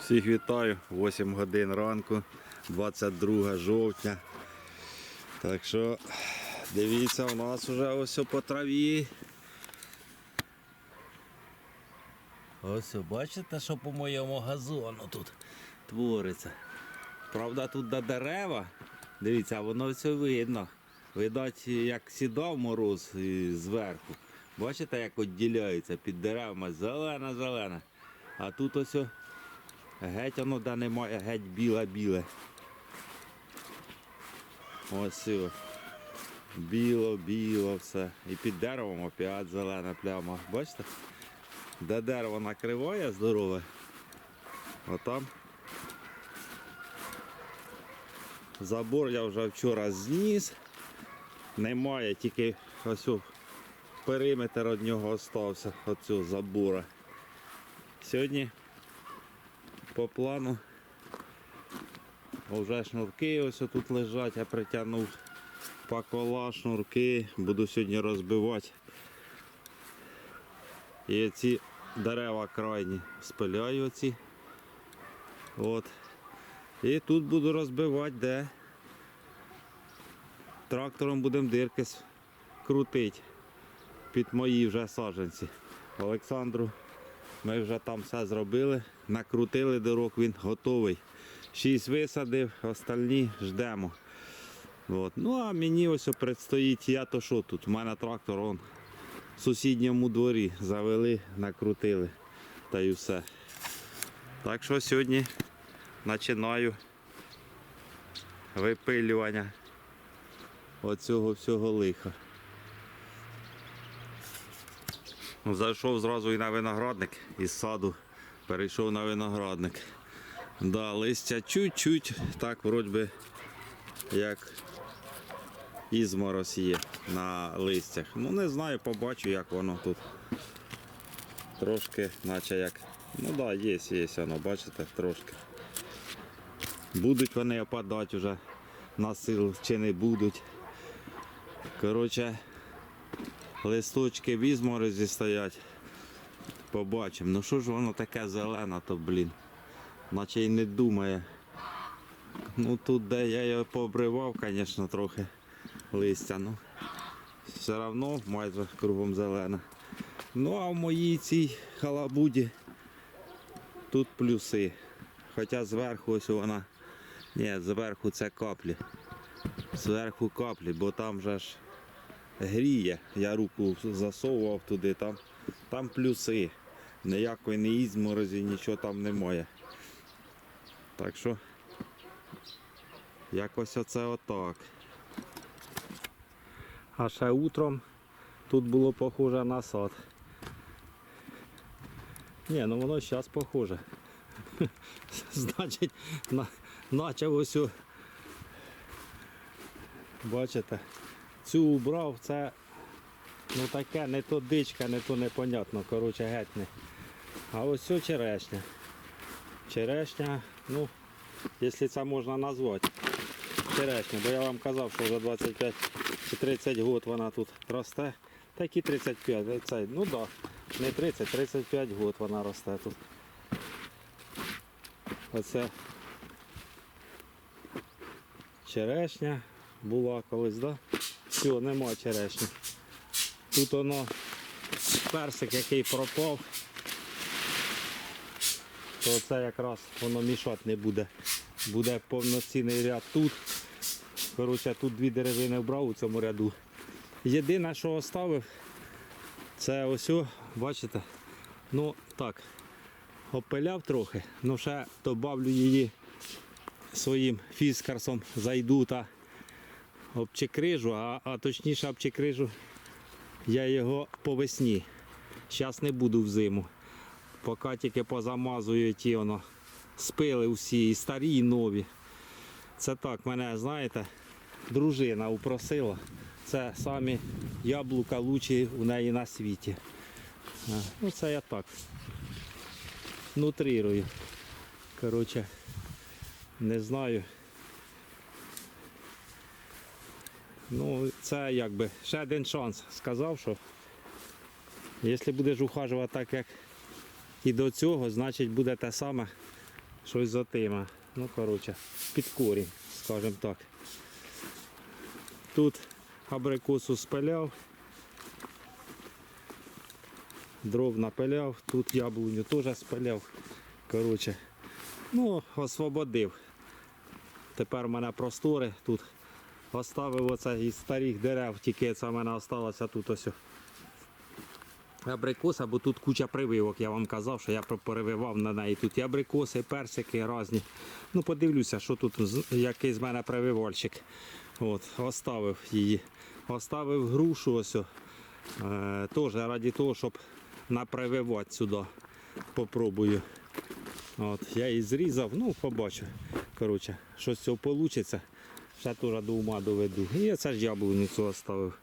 Всіх вітаю, 8 годин ранку, 22 жовтня. Так що дивіться, у нас вже ось по траві. Ось бачите, що по моєму газону тут твориться. Правда, тут до дерева, дивіться, воно все видно. Видать, як сідав мороз зверху. Бачите, як відділяється під деревами зелена-зелена. А тут ось геть воно де немає, геть біле-біле. Ось. Біло-біло все. І під деревом опять зелена пляма. Бачите? Де дерево накриває здорове, отам. Забор я вже вчора зніс. Немає, тільки ось периметр від нього від цього забора. Сьогодні по плану вже шнурки ось тут лежать, я притягнув пакола, шнурки, буду сьогодні розбивати. І ці дерева крайні спиляю оці. От. І тут буду розбивати, де трактором будемо дирки крутити під мої вже саджанці. Олександру ми вже там все зробили, накрутили дирок, він готовий. Шість висадив, остальні ждемо. От. Ну а мені ось предстоїть, я то що тут? У мене трактор он в сусідньому дворі завели, накрутили та й все. Так що сьогодні починаю випилювання оцього всього лиха. Ну, Зайшов зразу і на виноградник із саду, перейшов на виноградник. Да, листя чуть-чуть, так вроді як ізморозь є на листях. Ну не знаю, побачу, як воно тут. Трошки, наче як. Ну так, да, є, є воно, бачите, трошки. Будуть вони опадати вже на силу чи не будуть. Коротше, листочки в ізморозі стоять. Побачимо. Ну що ж воно таке зелене, то блін. Наче й не думає. Ну тут де я його пообривав, звісно, трохи листя. Ну, все одно майже кругом зелена. Ну а в моїй цій халабуді тут плюси. Хоча зверху ось вона. Ні, зверху це каплі. Зверху каплі, бо там же ж гріє. Я руку засовував туди, там, там плюси. Ніякої не ізморозі, нічого там немає. Так що якось оце отак. А ще утром тут було похоже на сад. Ні, ну воно зараз похоже. Значить, на, наче ось бачите, цю убрав, це ну таке, не то дичка, не то непонятно, коротше геть не. А ось цю черешня. Черешня, ну, якщо це можна назвати. Черешня, бо я вам казав, що вже 25 чи 30 років вона тут росте. Такі 35, це, ну так, да, не 30, 35 років вона росте тут. Оце черешня була колись, да? Все, нема черешні. Тут воно персик, який пропав, то це якраз воно мішати не буде. Буде повноцінний ряд тут. Коротше, тут дві деревини вбрав у цьому ряду. Єдине, що оставив, це ось, бачите, ну так, опиляв трохи, ну ще добавлю її своїм фіскарсом, зайду та обчекрижу, а, а точніше обчекрижу я його по весні. Зараз не буду взиму. Поки тільки позамазую ті воно спили всі, і старі, і нові. Це так, мене, знаєте, дружина упросила. Це самі яблука лучі у неї на світі. Ну це я так. Нутрирую. Коротше, не знаю. Ну, це якби ще один шанс. Сказав, що якщо будеш ухажувати так, як і до цього, значить буде те саме щось затима. Ну, коротше, під корінь, скажімо так. Тут абрикосу спиляв, дров напиляв, тут яблуню теж спиляв. Коротше, ну, освободив. Тепер в мене простори тут. Оставив оце із старих дерев, тільки це в мене залишилося тут ось. Абрикоса, бо тут куча прививок, я вам казав, що я перевивав на неї. Тут і абрикоси, і персики різні. Ну, подивлюся, що тут, який з мене прививальщик. От, оставив її. Оставив грушу ось. Е, теж раді того, щоб напрививати сюди. Попробую. От, я її зрізав, ну побачу. Коротше, що з цього вийде. Ще теж до ума доведу. І це ж яблуницю оставив.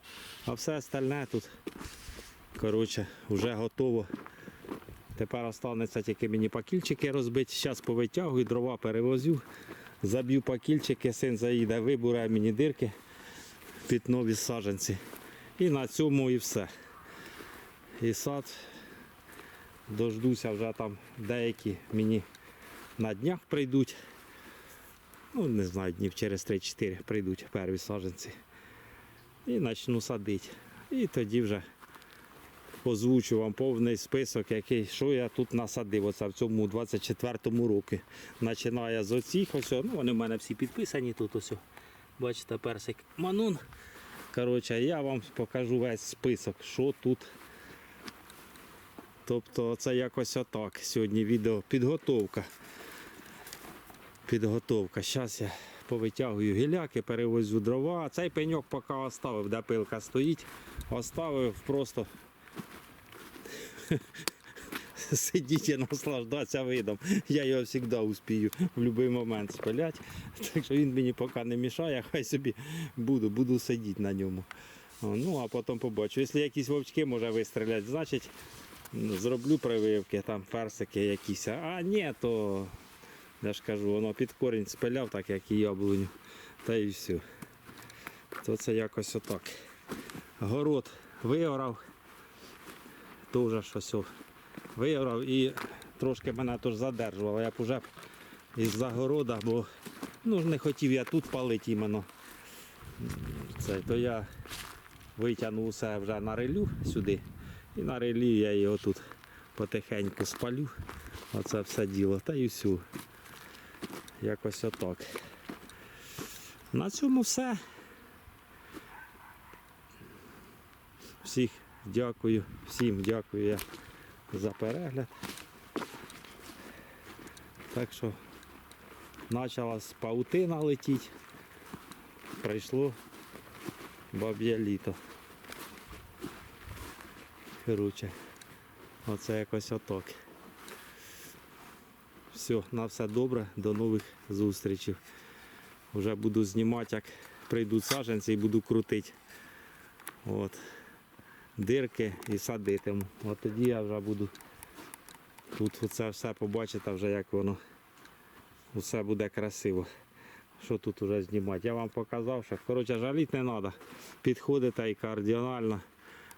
А все остальне тут, коротше, вже готово. Тепер останеться тільки мені пакільчики розбити. Зараз повитягую, дрова перевозю, заб'ю пакільчики, син заїде, вибуре мені дирки під нові саджанці. І на цьому і все. І сад дождуся вже там деякі мені на днях прийдуть. Ну, не знаю, днів через 3-4 прийдуть перві саджанці. І почну садити. І тоді вже озвучу вам повний список, який, що я тут насадив оце в цьому 24-му році. Починає з оцих ось, ну вони в мене всі підписані тут ось. Бачите, персик Манун. Коротше, я вам покажу весь список, що тут. Тобто це якось отак. Сьогодні відео підготовка. Підготовка. Зараз я повитягую гіляки, перевозю дрова. Цей пеньок поки оставив, де пилка стоїть. Оставив просто сидіть і наслаждатися видом. Я його завжди успію в будь-який момент спиляти. Так що він мені поки не мішає, хай собі буду, буду сидіти на ньому. Ну, а потім побачу. Якщо якісь вовчки може вистріляти, значить ну, зроблю прививки, там персики якісь. А ні, то я ж кажу, воно під корінь спиляв, так як і яблуню. Та і все. То це якось отак. Город виорав. Дуже щось о, виорав і трошки мене теж задержувало. Я б уже із загорода, бо ну, не хотів я тут палити іменно. Це, то я витягнув усе вже на релю сюди. І на релі я його тут потихеньку спалю. Оце все діло. Та і все. Якось отак. На цьому все. Всіх дякую, всім дякую я за перегляд. Так що почалась паутина летіти. Прийшло баб'є літо. Короче, оце якось отак. Все, на все добре, до нових зустрічей. Вже буду знімати, як прийдуть саджанці і буду крутити. От. Дирки і садитиму. От тоді я вже буду тут це все побачити, вже як воно усе буде красиво. Що тут вже знімати? Я вам показав, що коротше жаліти не треба. Підходите і кардіонально.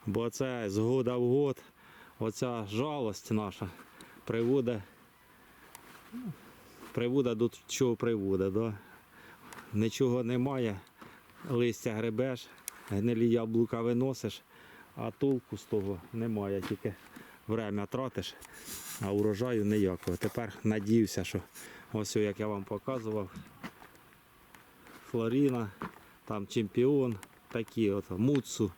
Бо це з года в год, оця жалость наша приводить, приводить до чого приводить. Да? Нічого немає, листя гребеш, гнилі яблука виносиш, а толку з того немає, тільки время тратиш, а урожаю ніякого. Тепер надіюся, що ось як я вам показував, Флоріна, там чемпіон, такі от муцу.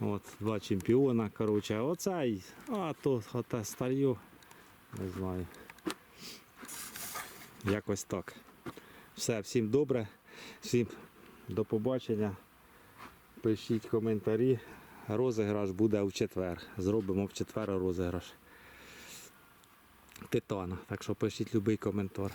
От, два чемпіона, коротше, оцей, а то оте не знаю. Якось так. Все, всім добре, всім до побачення. Пишіть коментарі. Розіграш буде в четвер. Зробимо в четвер розіграш. Титана. Так що пишіть будь-який коментар.